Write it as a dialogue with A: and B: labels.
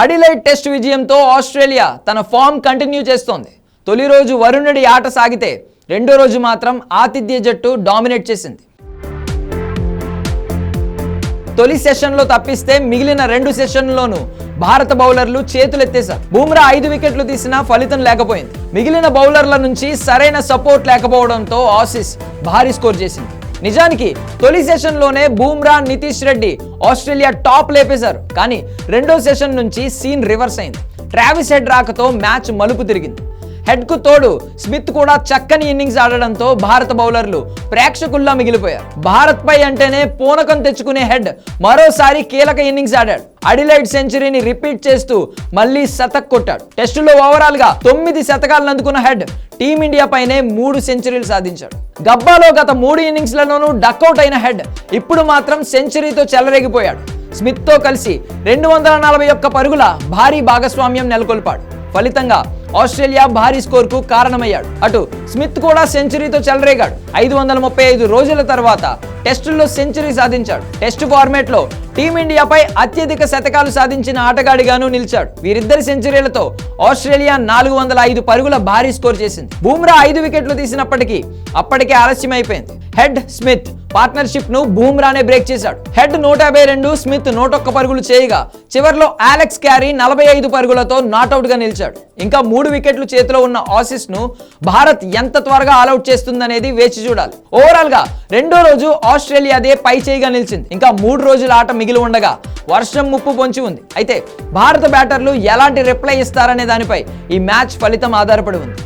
A: Adelaide test విజయంతో Australia తన form continue చేస్తోంది. తొలి రోజు వరుణుడి ఆట సాగితే రెండో రోజు మాత్రం ఆతిథ్య జట్టు డామినేట్ చేసింది. తొలి సెషన్లో తప్పిస్తే మిగిలిన రెండు సెషన్లోనూ భారత బౌలర్లు చేతులెత్తేశారు. బూమ్రా ఐదు వికెట్లు తీసినా ఫలితం లేకపోయింది. మిగిలిన బౌలర్ల నుంచి సరైన సపోర్ట్ లేకపోవడంతో ఆసీస్ భారీ స్కోర్ చేసింది. నిజానికి తొలి సెషన్లోనే బూమ్రా నితీష్ రెడ్డి ఆస్ట్రేలియా టాప్ లేపేశారు. కానీ రెండో సెషన్ నుంచి సీన్ రివర్స్ అయింది. ట్రావిస్ హెడ్ రాకతో మ్యాచ్ మలుపు తిరిగింది. హెడ్కు తోడు స్మిత్ కూడా చక్కని ఇన్నింగ్స్ ఆడడంతో భారత బౌలర్లు ప్రేక్షకుల్లా మిగిలిపోయారు. భారత్ పై అంటేనే పూనకం తెచ్చుకునే హెడ్ మరోసారి కీలక ఇన్నింగ్స్ ఆడాడు. అడిలైడ్ సెంచరీని రిపీట్ చేస్తూ మళ్ళీ శతక్ కొట్టాడు. టెస్టులో ఓవరాల్గా తొమ్మిది శతకాలను అందుకున్న హెడ్ టీమిండియా పైనే మూడు సెంచరీలు సాధించాడు. గబ్బాలో గత మూడు ఇన్నింగ్స్లలోనూ డక్అవుట్ అయిన హెడ్ ఇప్పుడు మాత్రం సెంచరీతో చెలరేగిపోయాడు. స్మిత్తో కలిసి రెండు వందల నలభై ఒక్క పరుగుల భారీ భాగస్వామ్యం నెలకొల్పాడు. ఫలితంగా ఆస్ట్రేలియా భారీ స్కోర్కు కారణమయ్యాడు. అటు స్మిత్ కూడా సెంచరీతో చెలరేగాడు. ఐదు వందల ముప్పై ఐదు రోజుల తర్వాత టెస్టుల్లో సెంచరీ సాధించాడు. టెస్ట్ ఫార్మేట్లో టీమిండియాపై అత్యధిక శతకాలు సాధించిన ఆటగాడిగాను నిలిచాడు. వీరిద్దరి సెంచరీలతో ఆస్ట్రేలియా నాలుగు వందల ఐదు పరుగుల భారీ స్కోర్ చేసింది. బూమ్రా ఐదు వికెట్లు తీసినప్పటికీ అప్పటికే ఆలస్యం అయిపోయింది హెడ్ స్మిత్ పార్ట్నర్షిప్ను బూమ్రానే బ్రేక్ చేశాడు. హెడ్ నూట యాభై రెండు స్మిత్ నూట ఒక్క పరుగులు చేయగా చివర్లో అలెక్స్ క్యారీ నలభై ఐదు పరుగులతో నాట్అవుట్గా నిలిచాడు. ఇంకా మూడు వికెట్లు చేతిలో ఉన్న ఆసిస్ను భారత్ ఎంత త్వరగా ఆల్అౌట్ చేస్తుందనేది వేచి చూడాలి. ఓవరాల్గా రెండో రోజు ఆస్ట్రేలియాదే పై చేయిగా నిలిచింది. ఇంకా మూడు రోజుల ఆట మిగిలి ఉండగా వర్షం ముప్పు పొంచి ఉంది. అయితే భారత బ్యాటర్లు ఎలాంటి రిప్లై ఇస్తారనే దానిపై ఈ మ్యాచ్ ఫలితం ఆధారపడి ఉంది.